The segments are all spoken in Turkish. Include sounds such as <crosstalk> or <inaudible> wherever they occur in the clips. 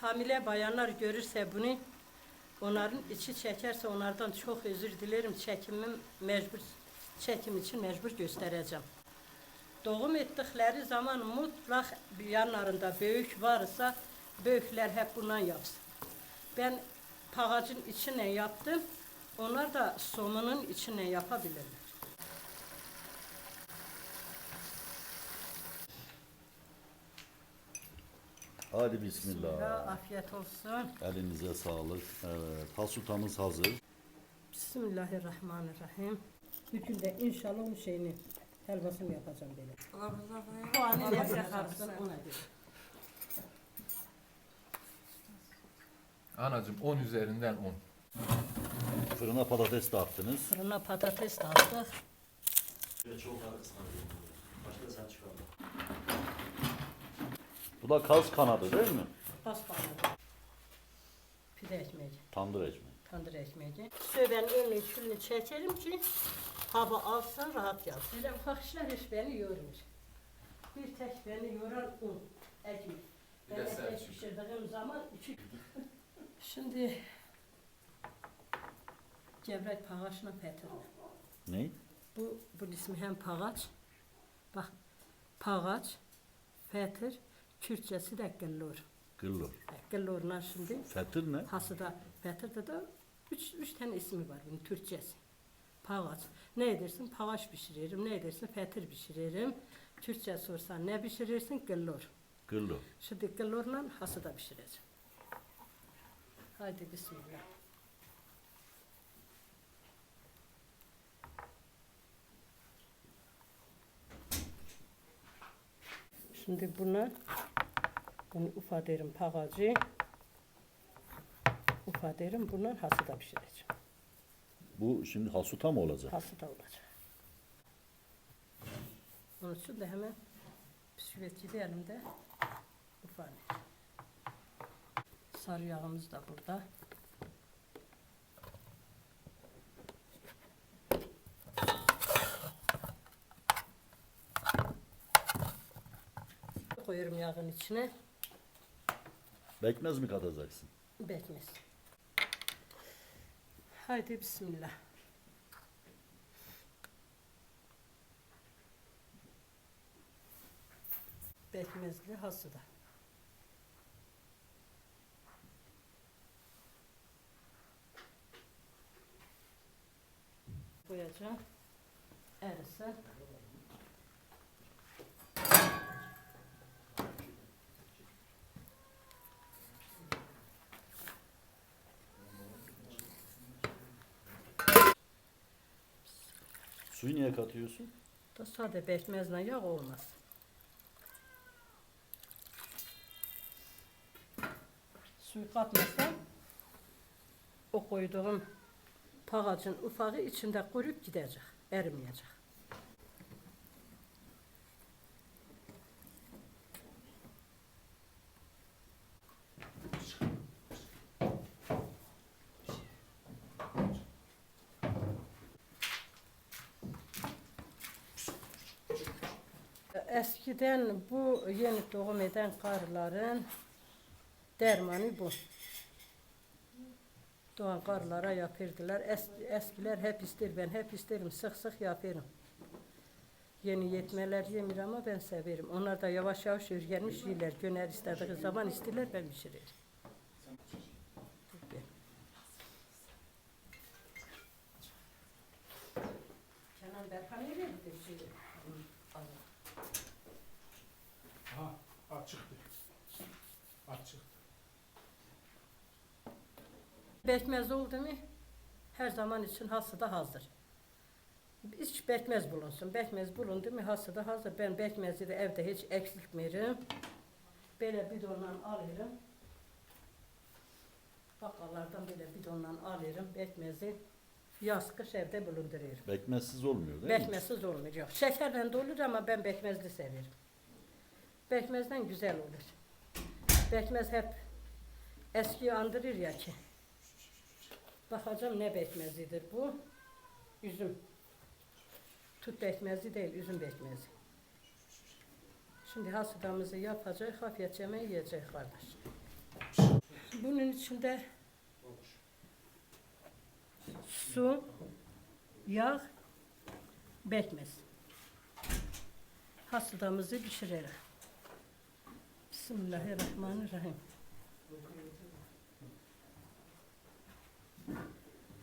Hamile bayanlar görürse bunu, onların içi çekerse onlardan çok özür dilerim. Çekimim mecbur, çekim için mecbur göstereceğim. Doğum ettikleri zaman mutlak yanlarında büyük varsa büyükler hep bundan yapsın. Ben pagacın içine yaptım. Onlar da somunun içine yapabilirler. Hadi bismillah. Ya, afiyet olsun. Elinize sağlık. Evet, hasutamız hazır. Bismillahirrahmanirrahim. Bugün de inşallah o şeyini helvasını yapacağım böyle. Allah Allah. Soğanı nefret arasın ona göre. Anacım 10 üzerinden 10. Fırına patates de attınız. Fırına patates de attık. Bu da kaz kanadı değil mi? Basmadı. Pide ekmeği, Tandır ekmeği. tandır ekmeği. Söben önünü külünü çekerim ki hava alsın rahat yansın. Öyle ufak işler hiç beni yormuyor. Bir tek beni yoran un, ekmek. Bir Ben de ekmek pişirdiğim zaman iki... <laughs> Şimdi gevrek pağaçla petirle. Ne? Bu, bu ismi hem pağaç, bak pağaç, fetir, Kürtçesi de gillur. Gıllur. Gillurlar şimdi Fetir ne? hasıda, fetirde de üç, üç tane ismi var bunun Türkçesi. Pağaç. Ne edersin? Pağaç pişiririm. Ne edersin? Fetir pişiririm. Türkçe sorsan ne pişirirsin? Gillur. Gıllur. Şimdi gillurla hasıda pişireceğim. Haydi bismillah. Şimdi buna bunu ufa derim pağacı. Ufa derim bundan hasıda pişireceğim. Bu şimdi hasuta mı olacak? Hasıda olacak. Onun için de hemen püsküveti de elimde ufa Sarı yağımız da burada. Koyuyorum yağın içine. Bekmez mi katacaksın? Bekmez. Haydi bismillah. Bekmezli hasıda. Koyacağım. Erisi. Suyu niye katıyorsun? Da sade bekmezle yağ olmaz. Suyu katmazsam o koyduğum pağacın ufağı içinde kuruyup gidecek, erimeyecek. Eskiden bu yeni doğum eden karıların dermanı bu. Doğan karılara yapırdılar. Es, eskiler hep ister, ben hep isterim, sık sık yaparım. Yeni yetmeler yemir ama ben severim. Onlar da yavaş yavaş öğrenmiş yiyorlar. Göner istediği zaman isterler, ben pişiririm. Mu her zaman için hası da hazır. Hiç bekmez bulunsun. Bekmez bulundu mu hası da hazır. Ben bekmezi de evde hiç eksiltmiyorum. Böyle bidondan alırım. Bakkallardan böyle bidondan alırım bekmezi. Yaz kış evde bulunduruyorum. Bekmezsiz olmuyor değil mi? Bekmezsiz olmuyor. Şekerle de olur ama ben bekmezli severim. Bekmezden güzel olur. Bekmez hep eski andırır ya ki. Bakacağım ne bekmezidir bu? Üzüm. Tut bekmezi değil, üzüm bekmezi. Şimdi hasıdamızı yapacak, hafiyet yemeği yiyecek kardeş. Bunun içinde su, yağ, bekmez. Hasıdamızı pişirelim. Bismillahirrahmanirrahim.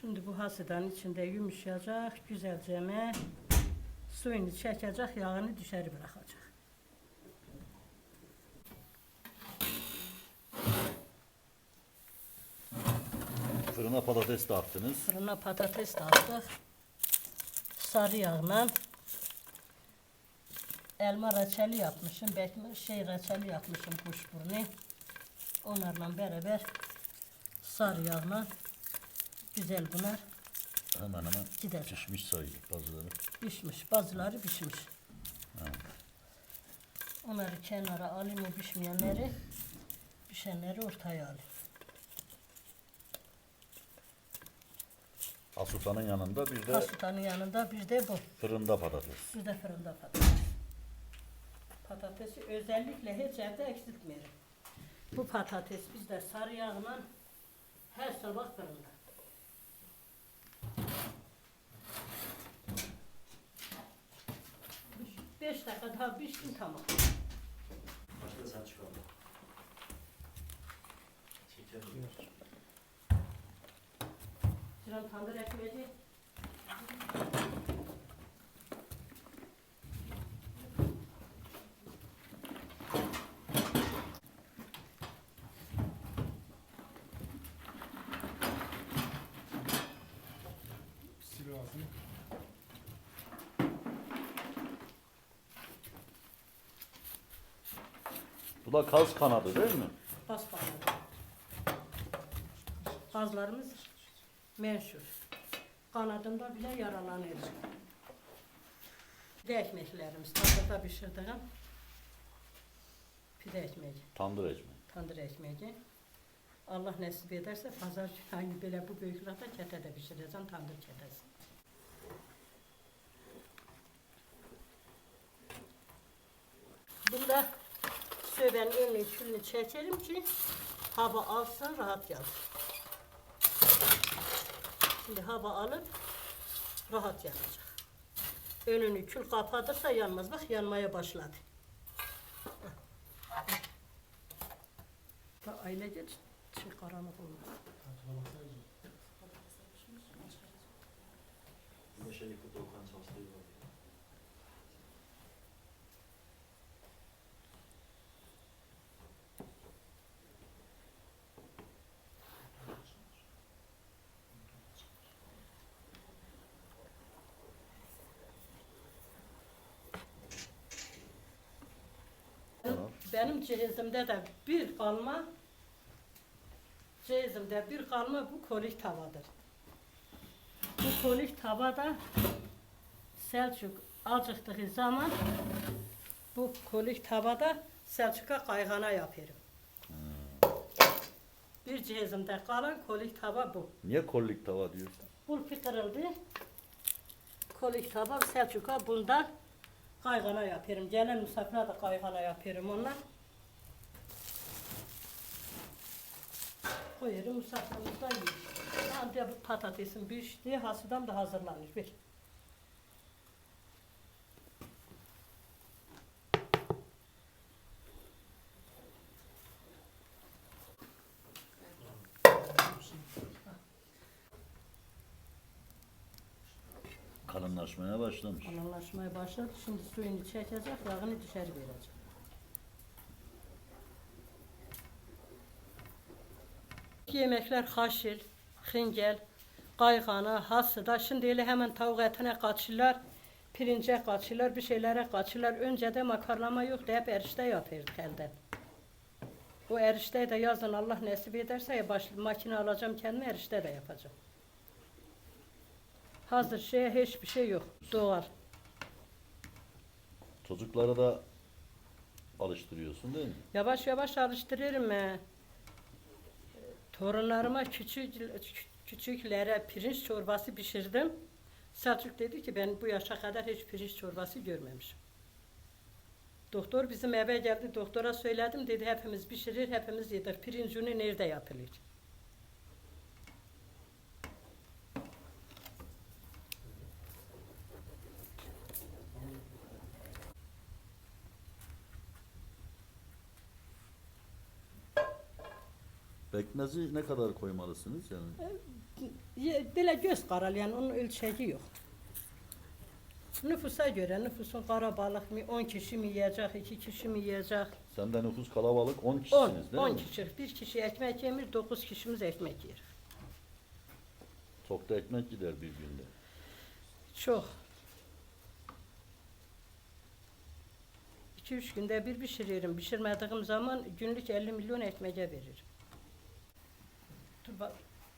Şimdi bu hasıdanın içinde yumuşayacak, güzelce mi suyunu çekecek, yağını dışarı bırakacak. Fırına patates de attınız. Fırına patates de attık. Sarı yağla elma reçeli yapmışım. Bekme şey reçeli yapmışım kuşburnu. Onlarla beraber sarı yağla güzel bunlar Hemen hemen gider. pişmiş sayılır bazıları. Pişmiş. Bazıları pişmiş. Onları kenara alayım o pişmeyenleri. Pişenleri ortaya alayım. Asutanın yanında bir de Kasutanın yanında bir de bu. fırında patates. Bir de fırında patates. Patatesi özellikle hiç evde eksiltmeyelim. Bu patates bizde sarı yağla her sabah fırında. Beş- dakika daha pişsin tamam. Başka sen çıkardın. Sıram tandır ekmeği. Bu da kaz kanadı değil mi? Bas bakalım. Bazılarımız menşur. Kanadında bile yaralanıyor. Pide ekmeklerimiz. Tandırda pişirdiğim pide ekmeği, Tandır ekmeği. tandır ekmeği. Allah nasip ederse pazar günü böyle bu büyüklükte kete de pişireceğim, tandır ketesi. Bunda söven önünü külünü çekelim ki hava alsın rahat yansın. Şimdi hava alıp rahat yanacak. Önünü kül kapatırsa yanmaz. Bak yanmaya başladı. Da aile geç. Şey karanlık olmaz. Şey yıkıp Doğukan çalıştığı var. Tamam. Benim cehizimde de bir kalma cehizimde bir kalma bu kolik tavadır. Bu kolik tavada Selçuk acıktığı zaman bu kolik tavada Selçuk'a kaygana yaparım. Bir cehizimde kalan kolik tava bu. Niye kollik tava diyorsun? Bulpi kırıldı. Kolik tava Selçuk'a bundan kaygana yapıyorum. Gelen misafire de kaygana yapıyorum ondan. Koyuyorum misafirimiz de yiyor. De bu patatesin piştiği hasıdan da hazırlanır. Bir. Kalınlaşmaya başlamış. Kalınlaşmaya başladı. Şimdi suyunu çekecek, yağını dışarı verecek. Yemekler haşir, hingel, kaygana, hasıda. Şimdi öyle hemen tavuk etine kaçırlar, pirince kaçırlar, bir şeylere kaçırlar. Önce de makarnama yoktu, hep erişte yapıyorduk elden. Bu erişteyi de yazın Allah nasip ederse ya baş, makine alacağım kendime erişte de yapacağım. Hazır şeye hiçbir şey yok. Doğal. Çocuklara da alıştırıyorsun değil mi? Yavaş yavaş alıştırıyorum. He. Torunlarıma küçük küçüklere pirinç çorbası pişirdim. Selçuk dedi ki ben bu yaşa kadar hiç pirinç çorbası görmemişim. Doktor bizim eve geldi. Doktora söyledim. Dedi hepimiz pişirir, hepimiz yedir. Pirincini nerede yapılır? Pekmezi ne kadar koymalısınız yani? Ye- Belə göz qaralayan onun ölçəyi yox. Nüfusa görə, nüfusun qara balıq mı, 10 kişi mi yeyəcək, 2 kişi mi yeyəcək? Sende nüfus kalabalık 10 10, kişisiniz değil 10 mi? kişi. Bir kişi ekmek yemir, 9 kişimiz ekmek yer. Çok da ekmek gider bir günde. Çox. 2-3 gündə bir bişiririm. Bişirmədiyim zaman günlük 50 milyon ekmeğe veririm.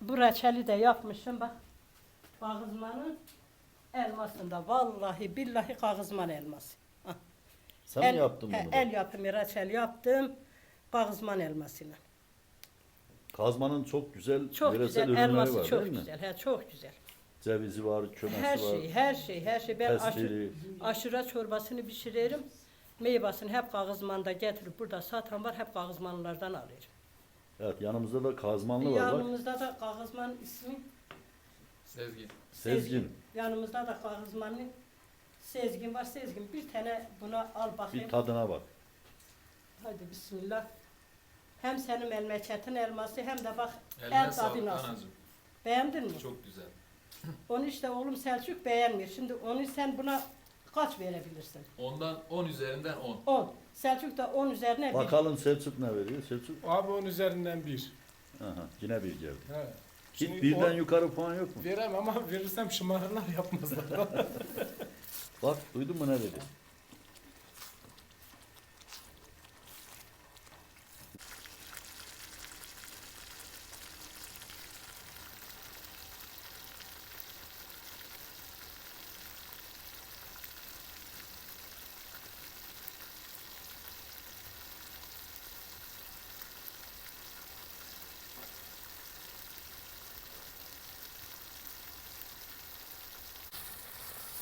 Bu reçeli de yapmışım bak. Bağızmanın elmasında. Vallahi billahi kağızman elması. Sen el, mi yaptın he, bunu? El yapımı reçel yaptım. Bağızman elmasıyla. Kazmanın çok güzel Çok güzel, ürünleri elması var çok değil mi? güzel. He, çok güzel. Cevizi var, çömesi Her var, şey, her şey, her şey. Ben pestili. aşura çorbasını pişiririm. Meyvasını hep kağızmanda getirip burada satan var. Hep kağızmanlardan alıyorum. Evet yanımızda da kazmanlı var bak. Yanımızda da kağızman ismi Sezgin. Sezgin. Yanımızda da kağızmanlı Sezgin var. Sezgin bir tane buna al bakayım. Bir tadına bak. Hadi bismillah. Hem senin memleketin elması hem de bak Eline el tadı sağlık nasıl. anacığım. Beğendin mi? Çok güzel. <laughs> Onu işte oğlum Selçuk beğenmiyor. Şimdi onu sen buna kaç verebilirsin? Ondan 10 üzerinden 10. 10. Selçuk da 10 üzerine bir. Bakalım Selçuk ne veriyor? Selçuk Abi onun üzerinden bir. aha, yine bir geldi. He. Hiç birden o- yukarı puan yok mu? Verem ama verirsem şımarırlar yapmazlar. Bak duydun mu ne dedi?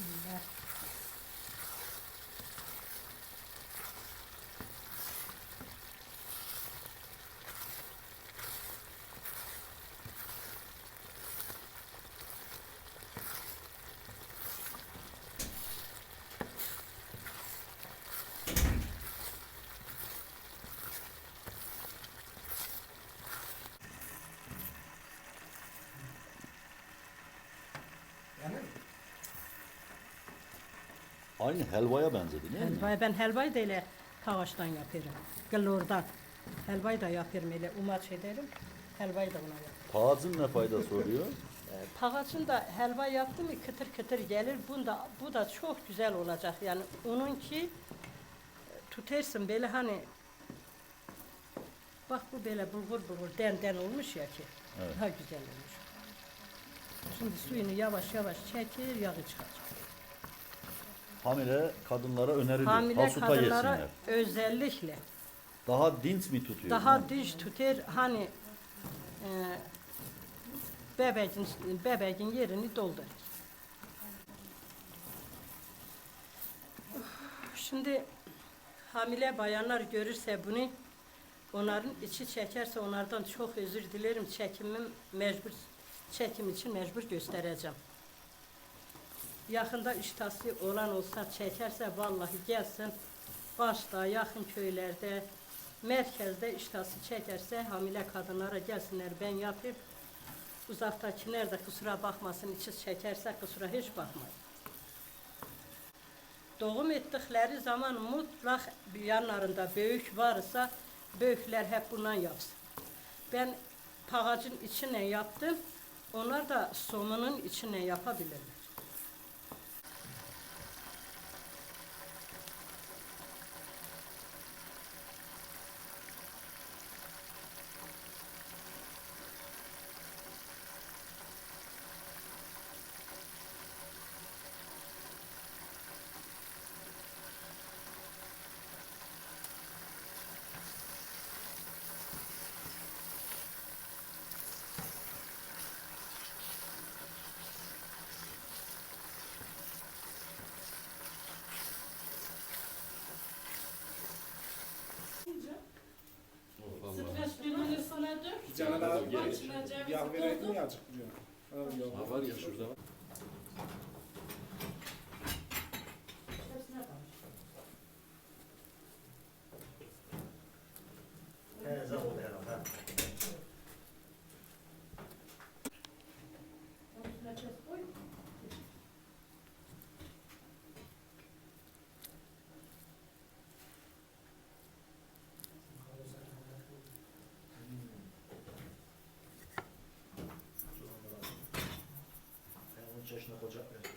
Bismillah. yani Aynı helvaya benzedi değil mi? Helvayı ben helvayı da elə tavaşdan yapıyorum. Qılordan. Helvayı da yapıyorum elə umaç ederim. Helvayı da ona yapıyorum. Pağazın ne faydası oluyor? Ee, Pağaçın da helva yaptı mı kıtır kıtır gelir. Bunda bu da çok güzel olacak. Yani onun ki e, tutarsın böyle hani bak bu böyle bulgur bulgur den den olmuş ya ki. Evet. Daha güzel olmuş. Şimdi suyunu yavaş yavaş çekir, yağı çıkacak. Hamile kadınlara öneriliyor. Hamile Hasuta kadınlara yesinler. özellikle Daha dinç mi tutuyor? daha diş tutar hani e, bebeğin, bebeğin yerini doldurur. Şimdi hamile bayanlar görürse bunu onların içi çekerse onlardan çok özür dilerim. Çekimim mecbur çekim için mecbur göstereceğim. Yakında iştahsı olan olsa çekerse vallahi gelsin. Başta yakın köylerde merkezde iştahsı çekerse hamile kadınlara gelsinler ben yapayım. Uzaktakiler de kusura bakmasın içi çekerse kusura hiç bakmayın. Doğum ettikleri zaman mutlak yanlarında büyük varsa büyükler hep bundan yapsın. Ben pağacın içine yaptım. Onlar da somunun içine yapabilirler. Yağ koydum. mi? Ha, yok. Ha var ya şurada.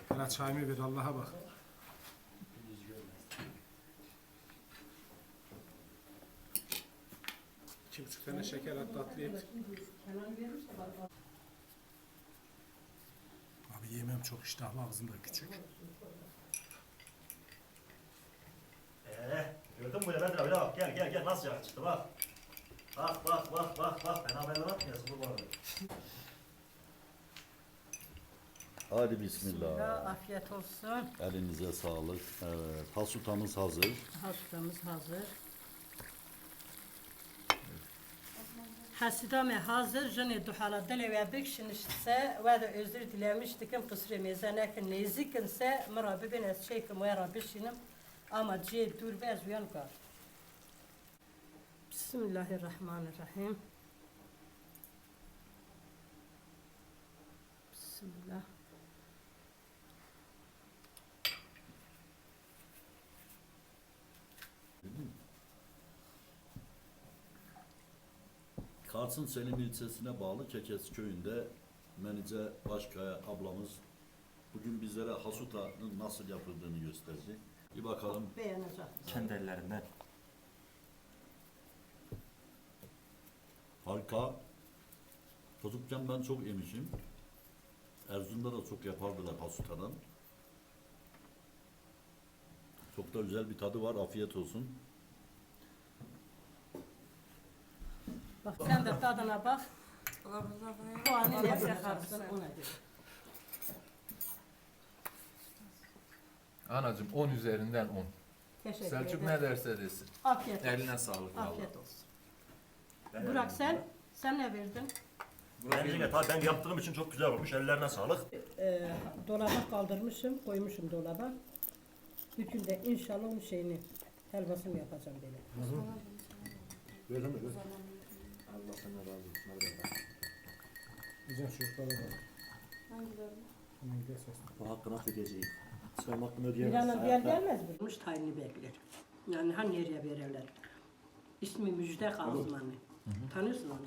Hala çayımı ver Allah'a bak. İki buçuk tane şeker at tatlı et. Abi yemem çok iştahlı ağzımda küçük. Ee, gördün mü ya Bedir abi bak gel gel gel nasıl yakıştı bak. Bak bak bak bak bak ben haberler atmıyorsun bu arada. Hadi bismillah. Afiyet olsun. Elinize sağlık. Evet, hasutamız hazır. Hastamız hazır. Hasidame hazır, jene duhala dile ve bekşinişse ve de özür dilemiştikim kusur mezanekin nezikinse mera bibin ez şeykim ve rabişinim ama ciye dur ve ez uyan kar. Bismillahirrahmanirrahim. Bismillah. Kars'ın Selim ilçesine bağlı Kekes köyünde Menice Başkaya ablamız bugün bizlere hasutanın nasıl yapıldığını gösterdi. Bir bakalım. Beğenecek. Kendi ellerinden. Harika. Çocukken ben çok yemişim. Erzurum'da da çok yapardılar hasutadan. Çok da güzel bir tadı var. Afiyet olsun. Bak sen de tadına bak. Puanı ne bırakarsın ona göre. Anacım 10 üzerinden 10. Teşekkür Selçuk ederim. ne derse desin. Afiyet olsun. Eline sağlık valla. Afiyet olsun. Burak sen, sen ne verdin? Bence de tabii ben yaptığım için çok güzel olmuş. Ellerine sağlık. Ee, dolaba kaldırmışım, koymuşum dolaba. Bütün de inşallah onun şeyini, helvasını yapacağım böyle. Güzel çocuklara bak. Hemen gider ses. Bu hakkını hak edeceğim. Sen hakkını Bir ödeyemezsin. diğer gelmez mi? Muş tayini bekler. Yani ha nereye verirler? İsmi Müjde Kazmanı. Tanıyorsun onu?